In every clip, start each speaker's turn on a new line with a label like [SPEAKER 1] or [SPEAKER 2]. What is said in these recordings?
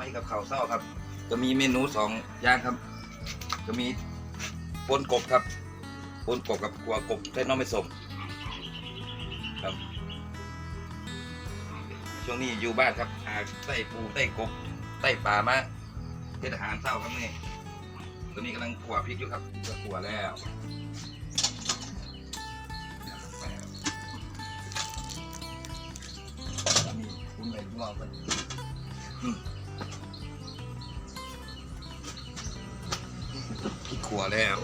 [SPEAKER 1] ไหมกับข้าวเศร้าครับ จะมีเมนูสองอย่างครับ จะมีปนกบครับปนกบกับกัวกบใส่น้องไม่สมครับ ช่วงนี้อยู่บ้านครับหาไต้ปูไต้กบไต้ปลามาเฮ็ดอาหารเศร้าครับนี่ตอนนี้กำลังขัวพริกอยู่ครับจะขัวแล้วแล้วมีคุณใหม่คุณรอบกันอืม พี่ขัวแล้ว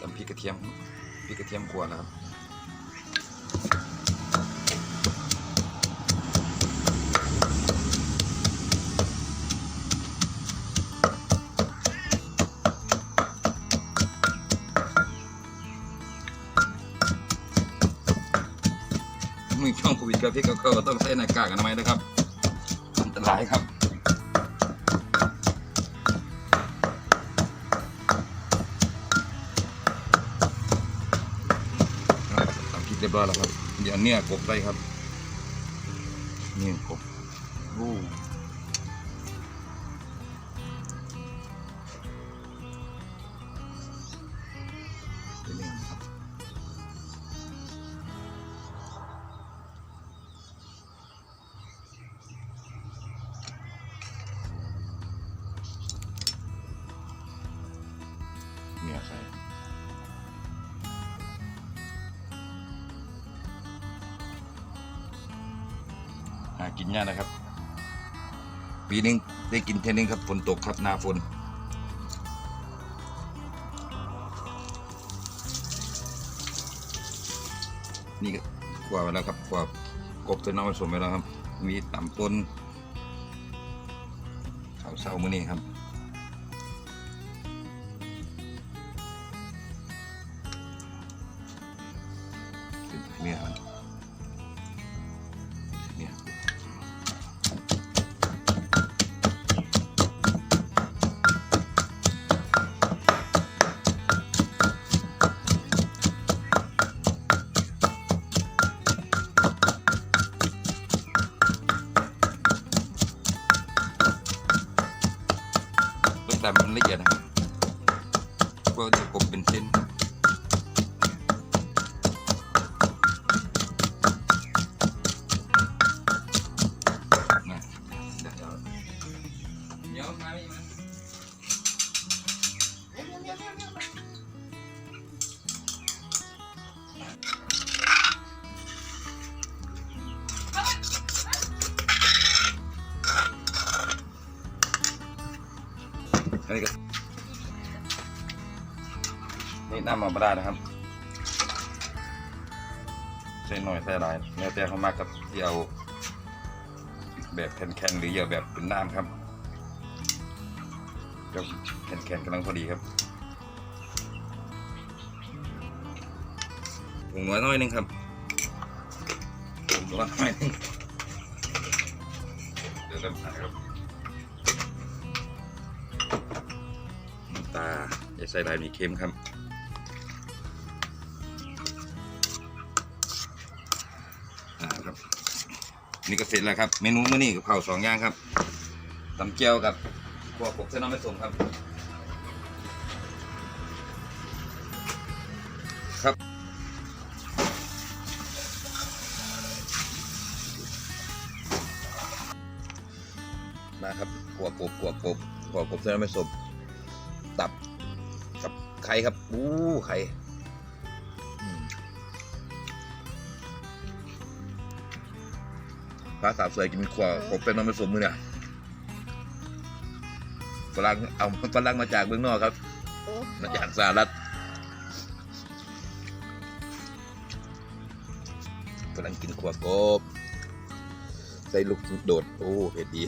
[SPEAKER 1] ตำพริกกระเทียมพริกกระเทียมขัวนะครับ มีช่องโควิดกับพี่ก็ก็ต้องใส่หน้ากากอนามัยนะครับอันตรายครับทำผิดเรียบร้อยแล้วครับเดี๋ยวเนี่ยกบไปครับนี่กบโอ้ หากินยากนะครับ ปีนึงได้กินเท่นึงครับฝนตกครับหนาฝนนี่ก็กว่าไปแล้วครับกว่ากบตัวน้องผสมไปแล้วครับ มีต่ำต้นข้าวเศร้ามื้อนี้ครับเนี่ยครับ แต่มันละเอียดนะครับก็จะกบเป็นเส้น อันนี้ก็นี่น้ำมันปลานะครับใส่หน่อยใส่หลายแล้วแต่เขามากกับที่เอาแบบแข็งๆหรือเยอะแบบเป็นน้ำครับก็แข็งๆกำลังพอดีครับผงน้อยน้อยหนึงครับผงน้อยน้อยหนึงเดี๋ยวเริ่มใส่ครับ ตาอย่าใส่ลายมีเค็มครับครับ นี่ก็เสร็จแล้วครับ เมนูมื้อนี้กับข้าวสองอย่างครับตำเจียวกับขัวกบเส้นน้ำไม่สมครับ ครับ มาครับขัวกบขัวกบขัวกบเส้นน้ำไม่สม ตับ กับไข่ครับอู้ไข่อืมพระสาวสวยกินขวผมเป็นน้องผสมมือเนี่ยฝรั่งเอาฝรั่งมาจากเมืองนอกครับ มาจากสหรัฐฝรั่งกินขวกบใส่ลูกโดด โอ้เผ็ดดี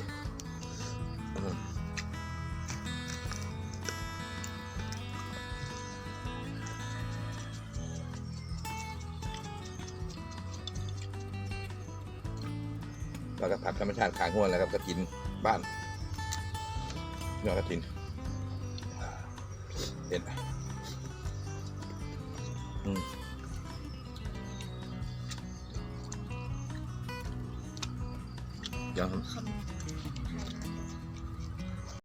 [SPEAKER 1] แล้วก็ผักธรรมชาติขางห้วนแล้วครับกระถินบ้านเนื้อกระถินเด็นอืมเงครับ